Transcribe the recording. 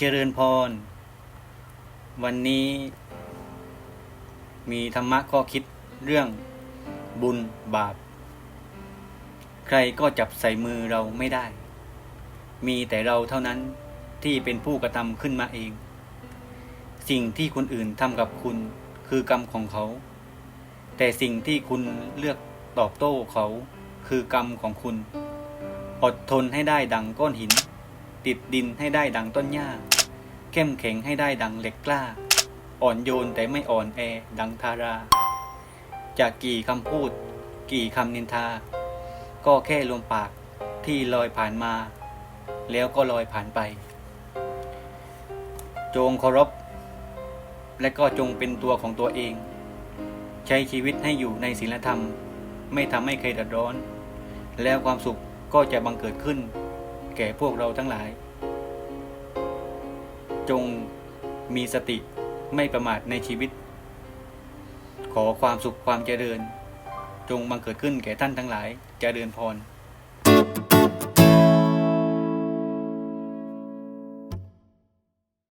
เจริญพร วันนี้มีธรรมะข้อคิดเรื่องบุญบาป ใครก็จับใส่มือเราไม่ได้ มีแต่เราเท่านั้นที่เป็นผู้กระทำขึ้นมาเอง สิ่งที่คนอื่นทำกับคุณคือกรรมของเขา แต่สิ่งที่คุณเลือกตอบโต้เขาคือกรรมของคุณ อดทนให้ได้ดังก้อนหิน ติดดินให้ได้ดังต้นหญ้า เข้มแข็งให้ได้ดังเหล็กกล้า อ่อนโยนแต่ไม่อ่อนแอดังทารา จากกี่คำพูด กี่คำนินทา ก็แค่ลมปากที่ลอยผ่านมา แล้วก็ลอยผ่านไป จงเคารพ และก็จงเป็นตัวของตัวเอง ใช้ชีวิตให้อยู่ในศีลธรรม ไม่ทำให้ใครเดือดร้อน แล้วความสุขก็จะบังเกิดขึ้น แก่พวกเราทั้งหลาย จงมีสติไม่ประมาทในชีวิต ขอความสุขความเจริญ จงบังเกิดขึ้นแก่ท่านทั้งหลายเจริญพร